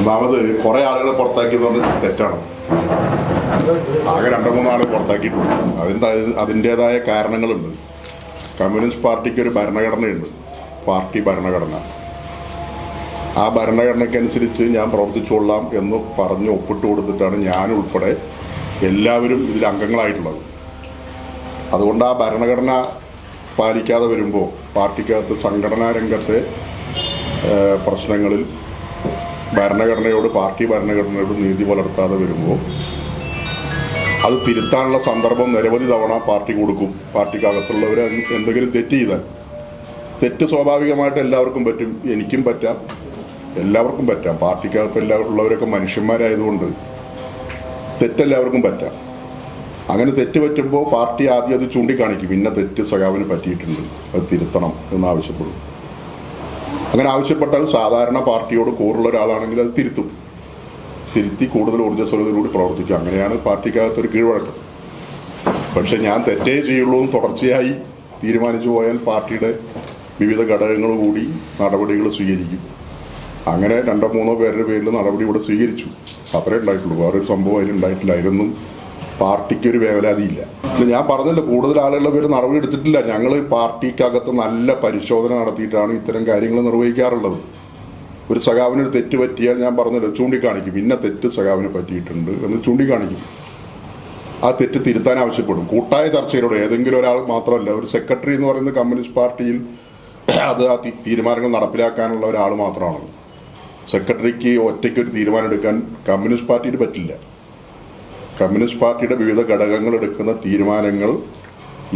ഒന്നാമത് കുറെ ആളുകളെ പുറത്താക്കിയത് തെറ്റാണ്. ആകെ രണ്ടോ മൂന്നോ ആളെ പുറത്താക്കിയിട്ടുണ്ട്. അതിന്റെ അതിന്റെതായ കാരണങ്ങളുണ്ട്. കമ്മ്യൂണിസ്റ്റ് പാർട്ടിക്ക് ഒരു ഭരണഘടനയുണ്ട്. പാർട്ടി ഭരണഘടന. ആ ഭരണഘടനയ്ക്കനുസരിച്ച് ഞാൻ പ്രവർത്തിച്ചുകൊള്ളാം എന്ന് പറഞ്ഞ് ഒപ്പിട്ട് കൊടുത്തിട്ടാണ് ഞാൻ ഉൾപ്പെടെ എല്ലാവരും ഇതിൽ അംഗങ്ങളായിട്ടുള്ളത്. അതുകൊണ്ട് ആ ഭരണഘടന പാലിക്കാതെ വരുമ്പോൾ പാർട്ടിക്കകത്ത് സംഘടനാ രംഗത്തെ പ്രശ്നങ്ങളിൽ ഭരണഘടനയോട് പാർട്ടി ഭരണഘടനയോട് നീതി പുലർത്താതെ വരുമ്പോൾ അത് തിരുത്താനുള്ള സന്ദർഭം നിരവധി തവണ പാർട്ടി കൊടുക്കും. പാർട്ടിക്കകത്തുള്ളവർ എന്തെങ്കിലും തെറ്റ് ചെയ്താൽ. തെറ്റ് സ്വാഭാവികമായിട്ട് എല്ലാവർക്കും പറ്റും. എനിക്കും പറ്റാം. എല്ലാവർക്കും പറ്റാം. പാർട്ടിക്കകത്ത് എല്ലാവരും ഉള്ളവരൊക്കെ മനുഷ്യന്മാരായതുകൊണ്ട് തെറ്റെല്ലാവർക്കും പറ്റാം. അങ്ങനെ തെറ്റ് പറ്റുമ്പോൾ പാർട്ടി ആദ്യം അത് ചൂണ്ടിക്കാണിക്കും. ഇന്ന തെറ്റ് സഖാവിന് പറ്റിയിട്ടുണ്ട്. അത് തിരുത്തണം എന്ന് ആവശ്യപ്പെടും അങ്ങനെ ആവശ്യപ്പെട്ടാൽ സാധാരണ പാർട്ടിയോട് കൂറുള്ള ഒരാളാണെങ്കിൽ അത് തിരുത്തും. തിരുത്തി കൂടുതൽ ഊർജസ്വലതയിലൂടെ പ്രവർത്തിക്കും. അങ്ങനെയാണ് പാർട്ടിക്കകത്തൊരു കീഴ്വഴക്കം. പക്ഷെ ഞാൻ തെറ്റേ ചെയ്യുള്ളൂ എന്ന് തുടർച്ചയായി തീരുമാനിച്ചു പോയാൽ പാർട്ടിയുടെ വിവിധ ഘടകങ്ങൾ കൂടി നടപടികൾ സ്വീകരിക്കും. അങ്ങനെ രണ്ടോ മൂന്നോ പേരുടെ പേരിൽ നടപടി ഇവിടെ സ്വീകരിച്ചു. അത്രേ ഉണ്ടായിട്ടുള്ളൂ. വേറൊരു സംഭവം അതിൽ ഉണ്ടായിട്ടില്ല. അതിലൊന്നും പാർട്ടിക്ക് ഒരു വേവലാതിയില്ല ഞാൻ പറഞ്ഞല്ലോ കൂടുതൽ ആളുകളുടെ പേര് നടപടി എടുത്തിട്ടില്ല. ഞങ്ങൾ പാർട്ടിക്കകത്ത് നല്ല പരിശോധന നടത്തിയിട്ടാണ് ഇത്തരം കാര്യങ്ങൾ നിർവഹിക്കാറുള്ളത്. ഒരു സഖാവിനൊരു തെറ്റ് പറ്റിയാൽ ഞാൻ പറഞ്ഞല്ലോ ചൂണ്ടിക്കാണിക്കും. ഇന്ന തെറ്റ് സഖാവിന് പറ്റിയിട്ടുണ്ട് എന്ന് ചൂണ്ടിക്കാണിക്കും. ആ തെറ്റ് തിരുത്താൻ ആവശ്യപ്പെടും. കൂട്ടായ ചർച്ചയിലൂടെ ഏതെങ്കിലും ഒരാൾ മാത്രമല്ല ഒരു സെക്രട്ടറി എന്ന് പറയുന്ന കമ്മ്യൂണിസ്റ്റ് പാർട്ടിയിൽ അത് ആ തീരുമാനങ്ങൾ നടപ്പിലാക്കാനുള്ള ഒരാൾ മാത്രമാണ്. സെക്രട്ടറിക്ക് ഒറ്റയ്ക്ക് ഒരു തീരുമാനം എടുക്കാൻ കമ്മ്യൂണിസ്റ്റ് പാർട്ടിയിൽ പറ്റില്ല. കമ്മ്യൂണിസ്റ്റ് പാർട്ടിയുടെ വിവിധ ഘടകങ്ങൾ എടുക്കുന്ന തീരുമാനങ്ങൾ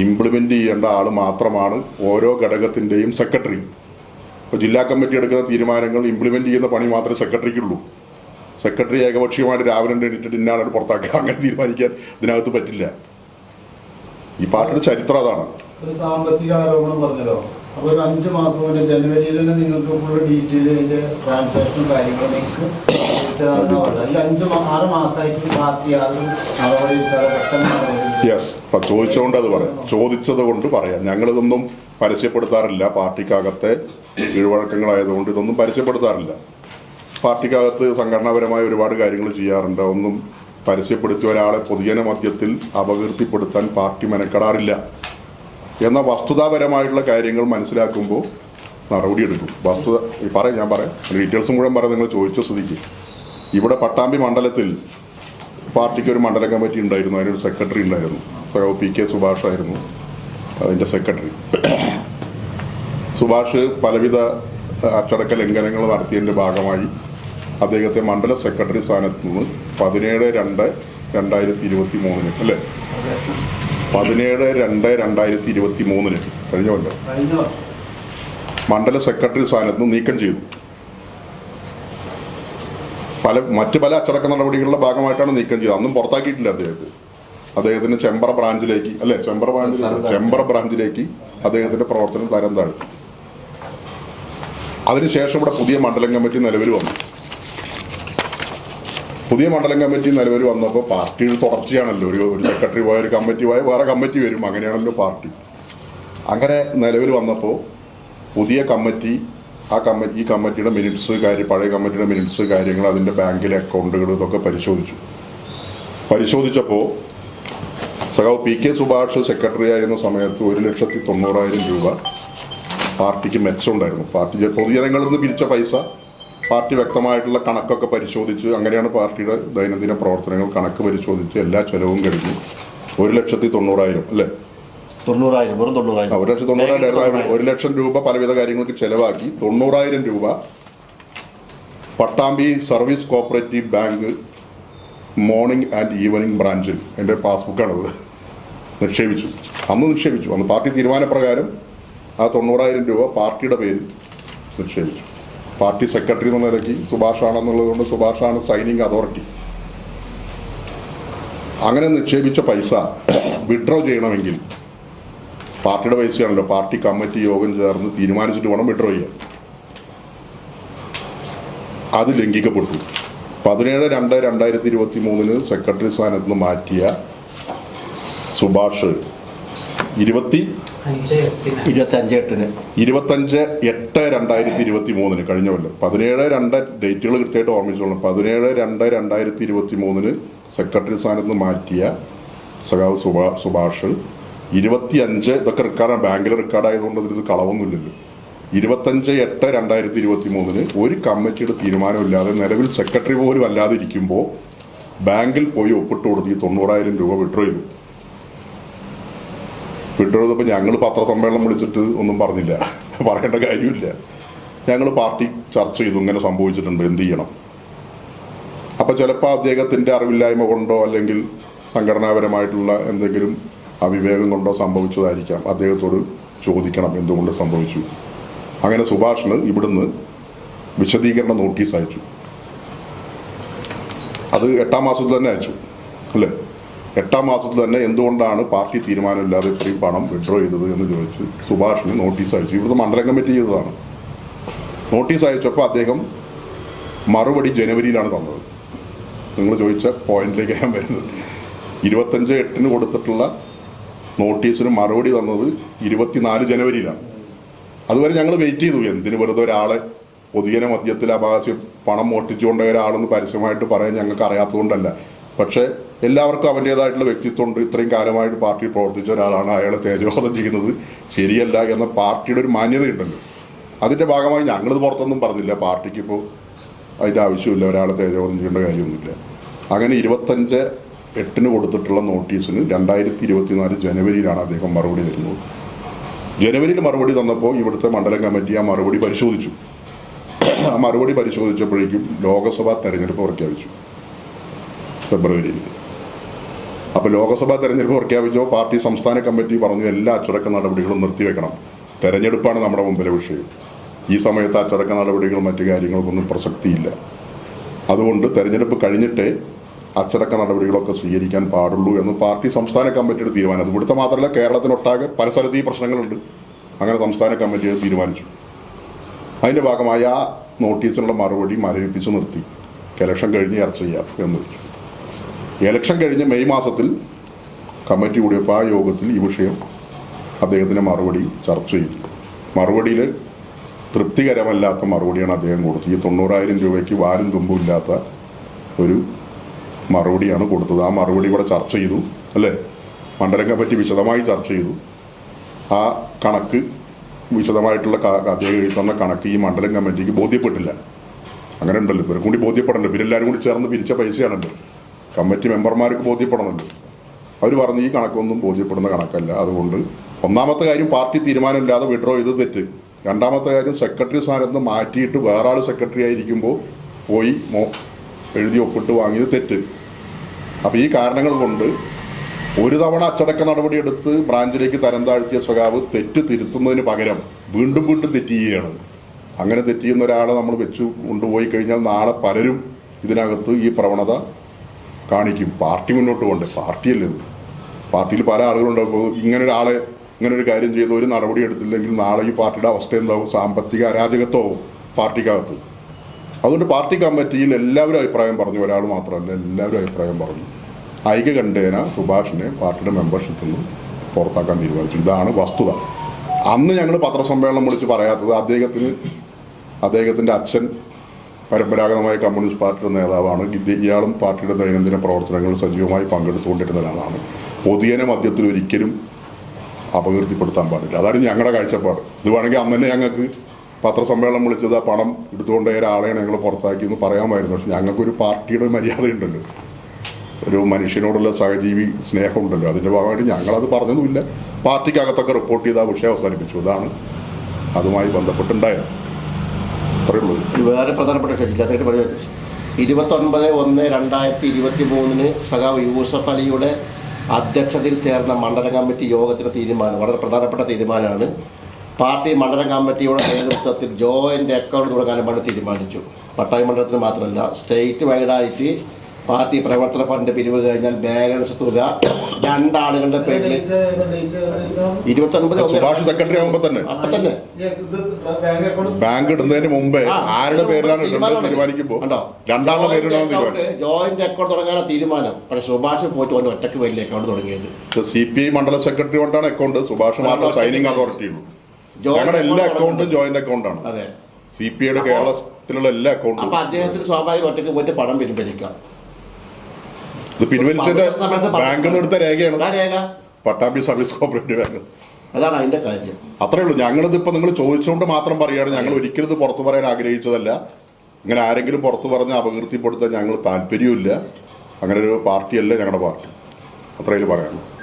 ഇംപ്ലിമെന്റ് ചെയ്യേണ്ട ആൾ മാത്രമാണ് ഓരോ ഘടകത്തിന്റെയും സെക്രട്ടറി ഇപ്പോൾ ജില്ലാ കമ്മിറ്റി എടുക്കുന്ന തീരുമാനങ്ങൾ ഇംപ്ലിമെന്റ് ചെയ്യുന്ന പണി മാത്രമേ സെക്രട്ടറിക്കുള്ളൂ സെക്രട്ടറി ഏകപക്ഷീയമായിട്ട് രാവിലെ എണീറ്റിട്ട് ഇന്നാളെ പുറത്താക്കുക. അങ്ങനെ തീരുമാനിക്കാൻ ഇതിനകത്ത് പറ്റില്ല. ഈ പാർട്ടിയുടെ ചരിത്രം അതാണ്. ആരോപണം അപ്പൊ ഒരു അഞ്ച് മാസം മുന്നേ ജനുവരിയിൽ തന്നെ നിങ്ങൾക്ക് ഫുൾ ഡീറ്റെയിൽ അതിന്റെ ട്രാൻസാക്ഷനും കാര്യങ്ങളും ഈ അഞ്ച് ആറ് പാർട്ടി ചോദിച്ചുകൊണ്ട് അത് പറയാം. ചോദിച്ചത് കൊണ്ട് പറയാം. ഞങ്ങളിതൊന്നും പരസ്യപ്പെടുത്താറില്ല. പാർട്ടിക്കകത്തെ കീഴ്വഴക്കങ്ങളായതുകൊണ്ട് ഇതൊന്നും പരസ്യപ്പെടുത്താറില്ല. പാർട്ടിക്കകത്ത് സംഘടനാപരമായ ഒരുപാട് കാര്യങ്ങൾ ചെയ്യാറുണ്ട്. ഒന്നും പരസ്യപ്പെടുത്തിയ ഒരാളെ പൊതുജന മധ്യത്തിൽ അപകീർത്തിപ്പെടുത്താൻ പാർട്ടി മെനക്കെടാറില്ല. എന്ന വസ്തുതാപരമായിട്ടുള്ള കാര്യങ്ങൾ മനസ്സിലാക്കുമ്പോൾ നടപടിയെടുക്കും വസ്തുത പറയാം ഞാൻ പറയാം. ഡീറ്റെയിൽസ് മുഴുവൻ പറയാം. നിങ്ങൾ ചോദിച്ച സ്ഥിതിക്ക്. ഇവിടെ പട്ടാമ്പി മണ്ഡലത്തിൽ പാർട്ടിക്ക് ഒരു മണ്ഡലം കമ്മിറ്റി ഉണ്ടായിരുന്നു. അതിനൊരു സെക്രട്ടറി ഉണ്ടായിരുന്നു. സഖാവ് പി കെ സുഭാഷ് ആയിരുന്നു അതിന്റെ സെക്രട്ടറി സുഭാഷ് പലവിധ അച്ചടക്ക ലംഘനങ്ങൾ നടത്തിയതിന്റെ ഭാഗമായി അദ്ദേഹത്തെ മണ്ഡല സെക്രട്ടറി സ്ഥാനത്ത് നിന്ന് പതിനേഴ് രണ്ട് രണ്ടായിരത്തി ഇരുപത്തി മൂന്നിന് അല്ലേ? പതിനേഴ് രണ്ട് രണ്ടായിരത്തി ഇരുപത്തി മൂന്നിന് കഴിഞ്ഞ കൊല്ലം. മണ്ഡല സെക്രട്ടറി സ്ഥാനത്ത് നീക്കം ചെയ്തു. പല മറ്റ് പല അച്ചടക്ക നടപടികളുടെ ഭാഗമായിട്ടാണ് നീക്കം ചെയ്തത്. അന്നും പുറത്താക്കിയിട്ടില്ല അദ്ദേഹത്തെ. അദ്ദേഹത്തിന്റെ ചെമ്പറ ബ്രാഞ്ചിലേക്ക് അല്ലെ? ചെമ്പറ ബ്രാഞ്ചിലേക്ക് ചെമ്പറ ബ്രാഞ്ചിലേക്ക് അദ്ദേഹത്തിന്റെ പ്രവർത്തനം തരം താഴ്ത്തി. അതിനുശേഷം ഇവിടെ പുതിയ മണ്ഡലം കമ്മിറ്റി നിലവിൽ വന്നു. പുതിയ മണ്ഡലം കമ്മിറ്റി നിലവിൽ വന്നപ്പോൾ പാർട്ടിയുടെ തുടർച്ചയാണല്ലോ. ഒരു ഒരു സെക്രട്ടറി പോയ ഒരു കമ്മിറ്റി പോയ വേറെ കമ്മിറ്റി വരും. അങ്ങനെയാണല്ലോ പാർട്ടി. അങ്ങനെ നിലവിൽ വന്നപ്പോൾ പുതിയ കമ്മിറ്റി ആ കമ്മിറ്റി ഈ കമ്മിറ്റിയുടെ മിനിറ്റ്സ് കാര്യം പഴയ കമ്മിറ്റിയുടെ മിനിറ്റ്സ് കാര്യങ്ങൾ അതിന്റെ ബാങ്കിലെ അക്കൗണ്ടുകൾ ഇതൊക്കെ പരിശോധിച്ചു. പരിശോധിച്ചപ്പോൾ സഖാവ് പി കെ സുഭാഷ് സെക്രട്ടറി ആയിരുന്ന സമയത്ത് ഒരു ലക്ഷത്തി തൊണ്ണൂറായിരം രൂപ പാർട്ടിക്ക് മെച്ചമുണ്ടായിരുന്നു പാർട്ടി പൊതുജനങ്ങളിൽ നിന്ന് പിരിച്ച പൈസ പാർട്ടി വ്യക്തമായിട്ടുള്ള കണക്കൊക്കെ പരിശോധിച്ച് അങ്ങനെയാണ് പാർട്ടിയുടെ ദൈനംദിന പ്രവർത്തനങ്ങൾ കണക്ക് പരിശോധിച്ച് എല്ലാ ചെലവും കഴിഞ്ഞു. ഒരു ലക്ഷത്തി തൊണ്ണൂറായിരം അല്ലേ? തൊണ്ണൂറായിരം വെറും ആ, തൊണ്ണൂറായിരം ഒരു ലക്ഷത്തി തൊണ്ണൂറായിരം ഒരു ലക്ഷം രൂപ പലവിധ കാര്യങ്ങൾക്ക് ചെലവാക്കി. തൊണ്ണൂറായിരം രൂപ Pattambi service cooperative bank morning and evening ബ്രാഞ്ചിൽ. എന്റെ പാസ്ബുക്കാണത് നിക്ഷേപിച്ചു. അന്ന് നിക്ഷേപിച്ചു. അന്ന് പാർട്ടി തീരുമാനപ്രകാരം ആ തൊണ്ണൂറായിരം രൂപ പാർട്ടിയുടെ പേരിൽ നിക്ഷേപിച്ചു. പാർട്ടി സെക്രട്ടറി എന്ന നിലയ്ക്ക് സുഭാഷാണെന്നുള്ളത് കൊണ്ട് സുഭാഷാണ് സൈനിങ് അതോറിറ്റി. അങ്ങനെ നിക്ഷേപിച്ച പൈസ വിഡ്രോ ചെയ്യണമെങ്കിൽ പാർട്ടിയുടെ പൈസയാണല്ലോ. പാർട്ടി കമ്മിറ്റി യോഗം ചേർന്ന് തീരുമാനിച്ചിട്ട് വേണം വിഡ്രോ ചെയ്യാൻ. അത് ലംഘിക്കപ്പെട്ടു. പതിനേഴ് രണ്ട് രണ്ടായിരത്തി ഇരുപത്തി മൂന്നിന് സെക്രട്ടറി സ്ഥാനത്ത് നിന്ന് മാറ്റിയ സുഭാഷ് ഇരുപത്തി ഇരുപത്തഞ്ച് എട്ട് രണ്ടായിരത്തി ഇരുപത്തി മൂന്നിന് കഴിഞ്ഞ കൊല്ലം. പതിനേഴ് രണ്ട് ഡേറ്റുകൾ കൃത്യമായിട്ട് ഓർമ്മിച്ചോളാം പതിനേഴ് രണ്ട് രണ്ടായിരത്തി ഇരുപത്തി മൂന്നിന് സെക്രട്ടറി സ്ഥാനത്ത് നിന്ന് മാറ്റിയ സഖാവ് സുഭാ സുഭാഷ് ഇരുപത്തി അഞ്ച് ഇതൊക്കെ റെക്കോർഡാണ് ബാങ്കിൽ റെക്കോർഡായതുകൊണ്ട് ഇത് കളവൊന്നുമില്ലല്ലോ. ഇരുപത്തഞ്ച് എട്ട് രണ്ടായിരത്തി ഇരുപത്തി മൂന്നിന് ഒരു കമ്മിറ്റിയുടെ തീരുമാനമില്ലാതെ നിലവിൽ സെക്രട്ടറി പോലും അല്ലാതെ ഇരിക്കുമ്പോൾ ബാങ്കിൽ പോയി ഒപ്പിട്ട് കൊടുത്ത് ഈ തൊണ്ണൂറായിരം രൂപ വിഡ്രോ ചെയ്തു. ചെയ്തപ്പോൾ ഞങ്ങൾ പത്രസമ്മേളനം വിളിച്ചിട്ട് ഒന്നും പറഞ്ഞില്ല. പറയേണ്ട കാര്യമില്ല. ഞങ്ങൾ പാർട്ടി ചർച്ച ചെയ്തു ഇങ്ങനെ സംഭവിച്ചിട്ടുണ്ട് എന്ത് ചെയ്യണം? അപ്പോൾ ചിലപ്പോൾ അദ്ദേഹത്തിന്റെ അറിവില്ലായ്മ കൊണ്ടോ അല്ലെങ്കിൽ സംഘടനാപരമായിട്ടുള്ള എന്തെങ്കിലും അവിവേകം കൊണ്ടോ സംഭവിച്ചതായിരിക്കാം. അദ്ദേഹത്തോട് ചോദിക്കണം എന്തുകൊണ്ട് സംഭവിച്ചു. അങ്ങനെ സുഭാഷിന് ഇവിടുന്ന് വിശദീകരണ നോട്ടീസ് അയച്ചു. അത് എട്ടാം മാസത്തിൽ തന്നെ അയച്ചു അല്ലേ? എട്ടാം മാസത്തിൽ തന്നെ എന്തുകൊണ്ടാണ് പാർട്ടി തീരുമാനമില്ലാതെ ഇത്രയും പണം വിഡ്രോ ചെയ്തത് എന്ന് ചോദിച്ച് സുഭാഷിന് നോട്ടീസ് അയച്ചു. ഇവിടുത്തെ മണ്ഡലം കമ്മിറ്റി ചെയ്തതാണ്. നോട്ടീസ് അയച്ചപ്പോൾ അദ്ദേഹം മറുപടി ജനുവരിയിലാണ് തന്നത്. നിങ്ങൾ ചോദിച്ച പോയിന്റിലേക്ക് ഞാൻ വരുന്നത്. ഇരുപത്തഞ്ച് എട്ടിന് കൊടുത്തിട്ടുള്ള നോട്ടീസിന് മറുപടി തന്നത് ഇരുപത്തിനാല് ജനുവരിയിലാണ്. അതുവരെ ഞങ്ങൾ വെയിറ്റ് ചെയ്തു. എന്തിന് വെറുതെ ഒരാളെ പൊതുജന മധ്യത്തിൽ അപകാശം പണം മോട്ടിച്ചുകൊണ്ട ഒരാളെന്ന് പരസ്യമായിട്ട് പറയാൻ ഞങ്ങൾക്ക് അറിയാത്തതുകൊണ്ടല്ല. പക്ഷേ എല്ലാവർക്കും അവന്റേതായിട്ടുള്ള വ്യക്തിത്വമുണ്ട്. ഇത്രയും കാലമായിട്ട് പാർട്ടി പ്രവർത്തിച്ച ഒരാളാണ് അയാളെ തേജോധം ചെയ്യുന്നത് ശരിയല്ല എന്ന പാർട്ടിയുടെ ഒരു മാന്യതയുണ്ടല്ലോ. അതിന്റെ ഭാഗമായി ഞങ്ങളിത് പുറത്തൊന്നും പറഞ്ഞില്ല. പാർട്ടിക്ക് ഇപ്പോൾ അതിന്റെ ആവശ്യമില്ല. ഒരാളെ തേജോധം ചെയ്യേണ്ട കാര്യമൊന്നുമില്ല. അങ്ങനെ ഇരുപത്തഞ്ച് എട്ടിന് കൊടുത്തിട്ടുള്ള നോട്ടീസിന് രണ്ടായിരത്തി ഇരുപത്തിനാല് ജനുവരിയിലാണ് അദ്ദേഹം മറുപടി തരുന്നത്. ജനുവരിയിൽ മറുപടി തന്നപ്പോൾ ഇവിടുത്തെ മണ്ഡലം കമ്മിറ്റി ആ മറുപടി പരിശോധിച്ചു. ആ മറുപടി പരിശോധിച്ചപ്പോഴേക്കും ലോക്സഭാ തെരഞ്ഞെടുപ്പ് പ്രഖ്യാപിച്ചു. ഫെബ്രുവരിയിൽ. അപ്പോൾ ലോക്സഭാ തെരഞ്ഞെടുപ്പ് പ്രഖ്യാപിച്ചോ പാർട്ടി സംസ്ഥാന കമ്മിറ്റി പറഞ്ഞു എല്ലാ അച്ചടക്ക നടപടികളും നിർത്തിവെക്കണം. തെരഞ്ഞെടുപ്പാണ് നമ്മുടെ മുമ്പിലെ വിഷയം. ഈ സമയത്ത് അച്ചടക്ക നടപടികളും മറ്റു കാര്യങ്ങൾക്കൊന്നും പ്രസക്തിയില്ല. അതുകൊണ്ട് തെരഞ്ഞെടുപ്പ് കഴിഞ്ഞിട്ടേ അച്ചടക്ക നടപടികളൊക്കെ സ്വീകരിക്കാൻ പാടുള്ളൂ എന്ന് പാർട്ടി സംസ്ഥാന കമ്മിറ്റിയുടെ തീരുമാനം. ഇവിടുത്തെ മാത്രമല്ല കേരളത്തിനൊട്ടാകെ പല സ്ഥലത്ത് ഈ പ്രശ്നങ്ങളുണ്ട്. അങ്ങനെ സംസ്ഥാന കമ്മിറ്റി തീരുമാനിച്ചു. അതിന്റെ ഭാഗമായി ആ നോട്ടീസിനുള്ള മറുപടി മരവിപ്പിച്ച് നിർത്തി. ഇലക്ഷൻ കഴിഞ്ഞ് ചർച്ച ചെയ്യാം എന്ന് വെച്ചു. ഇലക്ഷൻ കഴിഞ്ഞ് മെയ് മാസത്തിൽ കമ്മിറ്റി കൂടിയപ്പോൾ ആ യോഗത്തിൽ ഈ വിഷയം അദ്ദേഹത്തിന്റെ മറുപടി ചർച്ച ചെയ്തു. മറുപടിയിൽ തൃപ്തികരമല്ലാത്ത മറുപടിയാണ് അദ്ദേഹം കൊടുത്തത്. ഈ തൊണ്ണൂറായിരം രൂപയ്ക്ക് വാരും തുമ്പും ഇല്ലാത്ത ഒരു മറുപടിയാണ് കൊടുത്തത്. ആ മറുപടി ഇവിടെ ചർച്ച ചെയ്തു അല്ലേ? മണ്ഡലം കമ്മിറ്റി വിശദമായി ചർച്ച ചെയ്തു. ആ കണക്ക് വിശദമായിട്ടുള്ള അദ്ദേഹം എഴുതി തന്ന കണക്ക് ഈ മണ്ഡലം കമ്മിറ്റിക്ക് ബോധ്യപ്പെട്ടില്ല. അങ്ങനെ ഉണ്ടല്ലോ. ഇവരും കൂടി ബോധ്യപ്പെടണ്ട? ഇവരെല്ലാവരും കൂടി ചേർന്ന് പിരിച്ച പൈസയാണല്ലോ. കമ്മിറ്റി മെമ്പർമാർക്ക് ബോധ്യപ്പെടണമല്ലോ. അവർ പറഞ്ഞു ഈ കണക്കൊന്നും ബോധ്യപ്പെടുന്ന കണക്കല്ല. അതുകൊണ്ട് ഒന്നാമത്തെ കാര്യം പാർട്ടി തീരുമാനമില്ലാതെ വിഡ്രോ ചെയ്ത് തെറ്റ്. രണ്ടാമത്തെ കാര്യം സെക്രട്ടറി സ്ഥാനത്ത് മാറ്റിയിട്ട് വേറെ ആൾ സെക്രട്ടറി ആയിരിക്കുമ്പോൾ പോയി മോ എഴുതി ഒപ്പിട്ട് വാങ്ങിയത് തെറ്റ്. അപ്പോൾ ഈ കാരണങ്ങൾ കൊണ്ട് ഒരു തവണ അച്ചടക്ക നടപടി എടുത്ത് ബ്രാഞ്ചിലേക്ക് തരം താഴ്ത്തിയ സ്വകാവ് തെറ്റ് തിരുത്തുന്നതിന് പകരം വീണ്ടും വീണ്ടും തെറ്റ് അങ്ങനെ തെറ്റിയുന്ന ഒരാളെ നമ്മൾ വെച്ച് കൊണ്ടുപോയി കഴിഞ്ഞാൽ നാളെ പലരും ഇതിനകത്ത് ഈ പ്രവണത കാണിക്കും. പാർട്ടി മുന്നോട്ട് പോകണ്ടേ? പാർട്ടിയല്ലേ ഇത്. പാർട്ടിയിൽ പല ആളുകളുണ്ടാവും. ഇങ്ങനെ ഒരാളെ ഇങ്ങനെ ഒരു കാര്യം ചെയ്ത് ഒരു നടപടി എടുത്തില്ലെങ്കിൽ നാളെ ഈ പാർട്ടിയുടെ അവസ്ഥ എന്താവും? സാമ്പത്തിക അരാജകത്വവും പാർട്ടിക്കകത്ത്. അതുകൊണ്ട് പാർട്ടി കമ്മിറ്റിയിൽ എല്ലാവരും അഭിപ്രായം പറഞ്ഞു. ഒരാൾ മാത്രമല്ല എല്ലാവരും അഭിപ്രായം പറഞ്ഞു. ഐക്യകണ്ഠേന സുഭാഷിനെ പാർട്ടിയുടെ മെമ്പർഷിപ്പിൽ നിന്ന് പുറത്താക്കാൻ തീരുമാനിച്ചു. ഇതാണ് വസ്തുത. അന്ന് ഞങ്ങൾ പത്രസമ്മേളനം വിളിച്ച് പറയാത്തത് അദ്ദേഹത്തിന് അദ്ദേഹത്തിന്റെ അച്ഛൻ പരമ്പരാഗതമായ കമ്മ്യൂണിസ്റ്റ് പാർട്ടിയുടെ നേതാവാണ്. ഇയാളും പാർട്ടിയുടെ ദൈനംദിന പ്രവർത്തനങ്ങളിൽ സജീവമായി പങ്കെടുത്തുകൊണ്ടിരുന്ന ഒരാളാണ്. പൊതുജന മധ്യത്തിൽ ഒരിക്കലും അപകീർത്തിപ്പെടുത്താൻ പാടില്ല. അതാണ് ഞങ്ങളുടെ കാഴ്ചപ്പാട്. ഇത് വേണമെങ്കിൽ അന്ന് തന്നെ ഞങ്ങൾക്ക് പത്രസമ്മേളനം വിളിച്ചത് ആ പണം എടുത്തുകൊണ്ട് ഒരാളെയാണ് ഞങ്ങൾ പുറത്താക്കി എന്ന് പറയാമായിരുന്നു. പക്ഷെ ഞങ്ങൾക്കൊരു പാർട്ടിയുടെ മര്യാദയുണ്ടല്ലോ ഒരു മനുഷ്യനോടുള്ള സഹജീവി സ്നേഹമുണ്ടല്ലോ അതിന്റെ ഭാഗമായിട്ട് ഞങ്ങളത് പറഞ്ഞതുമില്ല. പാർട്ടിക്കകത്തൊക്കെ റിപ്പോർട്ട് ചെയ്ത് ആ വിഷയം അവസാനിപ്പിച്ചു. അതാണ് അതുമായി ബന്ധപ്പെട്ടുണ്ടായത്. ഉള്ളൂ വേറെ പ്രധാനപ്പെട്ട വിഷയം ജില്ലാ പറഞ്ഞ ഇരുപത്തൊൻപത് ഒന്ന് രണ്ടായിരത്തി ഇരുപത്തി മൂന്നിന് സഖാവ് യൂസഫ് അലിയുടെ അധ്യക്ഷതയിൽ ചേർന്ന മണ്ഡലം കമ്മിറ്റി യോഗത്തിന് തീരുമാനം വളരെ പ്രധാനപ്പെട്ട തീരുമാനമാണ്. പാർട്ടി മണ്ഡലം കമ്മിറ്റിയുടെ നേതൃത്വത്തിൽ ജോയിന്റ് അക്കൗണ്ട് തുടങ്ങാനും തീരുമാനിച്ചു. പട്ടായ മണ്ഡലത്തിന് മാത്രമല്ല സ്റ്റേറ്റ് വൈഡായിട്ട് പാർട്ടി പ്രവർത്തന ഫണ്ട് പിരിവ് കഴിഞ്ഞാൽ ബാലൻസ് തുക രണ്ടാളുകളുടെ പേരിൽ ഇരുപത്തി ഒൻപത് സുഭാഷ് സെക്രട്ടറി ആകുമ്പോ തന്നെ. അപ്പൊ തന്നെ. ബാങ്ക് ഇടുന്നതിന് മുമ്പേ ആരുടെ പേരിലാണ്. തീരുമാനിക്കുമ്പോൾ? രണ്ടാളുടെ പേരിലാണ് ജോയിന്റ് അക്കൗണ്ട്- തുടങ്ങാനാണ് തീരുമാനം. പക്ഷെ സുഭാഷ് പോയിട്ട് കൊണ്ട് ഒറ്റയ്ക്ക് വലിയ അക്കൗണ്ട് തുടങ്ങിയത്? സി പി ഐ മണ്ഡല സെക്രട്ടറി കൊണ്ടാണ് അക്കൗണ്ട് സുഭാഷ് മാത്രം സൈനിങ് അതോറിറ്റി ഉള്ളൂ. ഞങ്ങളുടെ എല്ലാ അക്കൗണ്ടും ജോയിന്റ് അക്കൗണ്ടാണ് അതെ. സി പി ഐയുടെ കേരളത്തിലുള്ള എല്ലാ അക്കൗണ്ടും അപ്പൊ അദ്ദേഹത്തിന് സ്വാഭാവികം ഒറ്റയ്ക്ക് പോയിട്ട് പണം പിൻവലിക്കാം ഇത് പിൻവലിച്ചതിന്റെ ബാങ്കിൽ നിന്ന് എടുത്ത രേഖയാണ്. Pattambi service cooperative bank. അതാണ് അതിന്റെ കാര്യം. അത്രേ ഉള്ളൂ. ഞങ്ങളിത് ഇപ്പൊ നിങ്ങൾ ചോദിച്ചുകൊണ്ട് മാത്രം പറയാണ്. ഞങ്ങൾ ഒരിക്കലും ഇത് പുറത്തു പറയാൻ ആഗ്രഹിച്ചതല്ല. ഇങ്ങനെ ആരെങ്കിലും പുറത്തു പറഞ്ഞ് അപകീർത്തിപ്പെടുത്താൻ ഞങ്ങൾ താല്പര്യമില്ല അങ്ങനെ ഒരു പാർട്ടിയല്ല ഞങ്ങളുടെ പാർട്ടി. അത്രയും പറയാം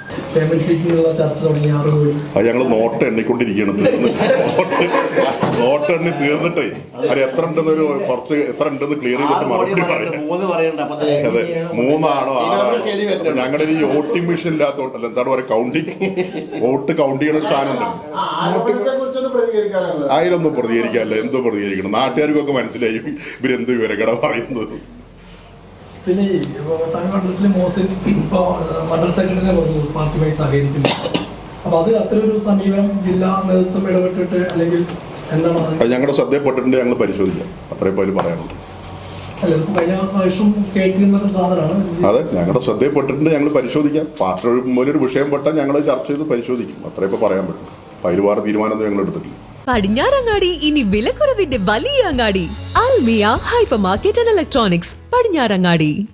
അത് ഞങ്ങൾ നോട്ട് എണ്ണിക്കൊണ്ടിരിക്കുകയാണ് തീർന്ന്. നോട്ട് നോട്ട് എണ്ണി തീർന്നിട്ടേ. അത് എത്ര ഉണ്ടെന്ന് ഒരു കുറച്ച് എത്ര ഉണ്ടെന്ന് ക്ലിയർ ചെയ്തിട്ട് മറുപടി പറയാം. അത് മൂന്നാണോ ആറാണോ. ഞങ്ങളുടെ ഈ വോട്ടിംഗ് മെഷീൻ ഇല്ലാത്തോട്ടല്ല എന്താണ് പറയുക കൗണ്ടിങ് വോട്ട് കൗണ്ട് ചെയ്യണ ഒരു സാധനം ഉണ്ട്. അതിലൊന്നും പ്രതികരിക്കാനല്ല. എന്തോ പ്രതികരിക്കണം? നാട്ടുകാർക്കൊക്കെ മനസ്സിലായി ഇവരെന്ത് വിവരക്കട പറയുന്നത്. പിന്നെ താങ്കൾ മണ്ഡലത്തിലെ മോസിൻ ഇപ്പൊ മണ്ഡൽ സെക്രട്ടറിനെ പറഞ്ഞു പാർട്ടിയുമായി സഹകരിക്കുന്നു. അപ്പൊ അത് ഒരു സമീപനം ജില്ലാ നേതൃത്വം ഇടപെട്ടിട്ട് അല്ലെങ്കിൽ എന്താണ് ഞങ്ങളുടെ ശ്രദ്ധയപ്പെട്ടിട്ടുണ്ട് ഞങ്ങൾ പരിശോധിക്കാം. അത്രയും പേര് പറയാനുണ്ട്. അതെ ഞങ്ങളുടെ ശ്രദ്ധയപ്പെട്ടിട്ടുണ്ട് ഞങ്ങൾ പരിശോധിക്കാം. പാർട്ടി ഒരു വിഷയം പെട്ടാൽ ഞങ്ങൾ ചർച്ച ചെയ്ത് പരിശോധിക്കും. അത്രേ ഇപ്പോൾ പറയാൻ പറ്റും. അതിൽ വേറെ തീരുമാനമൊന്നും ഞങ്ങൾ എടുത്തിട്ടില്ല. പടിഞ്ഞാറങ്ങാടി ഇനി വിലക്കുറവിന്റെ വലിയ അങ്ങാടി. Almiya hyper market and electronics Padinjarangadi.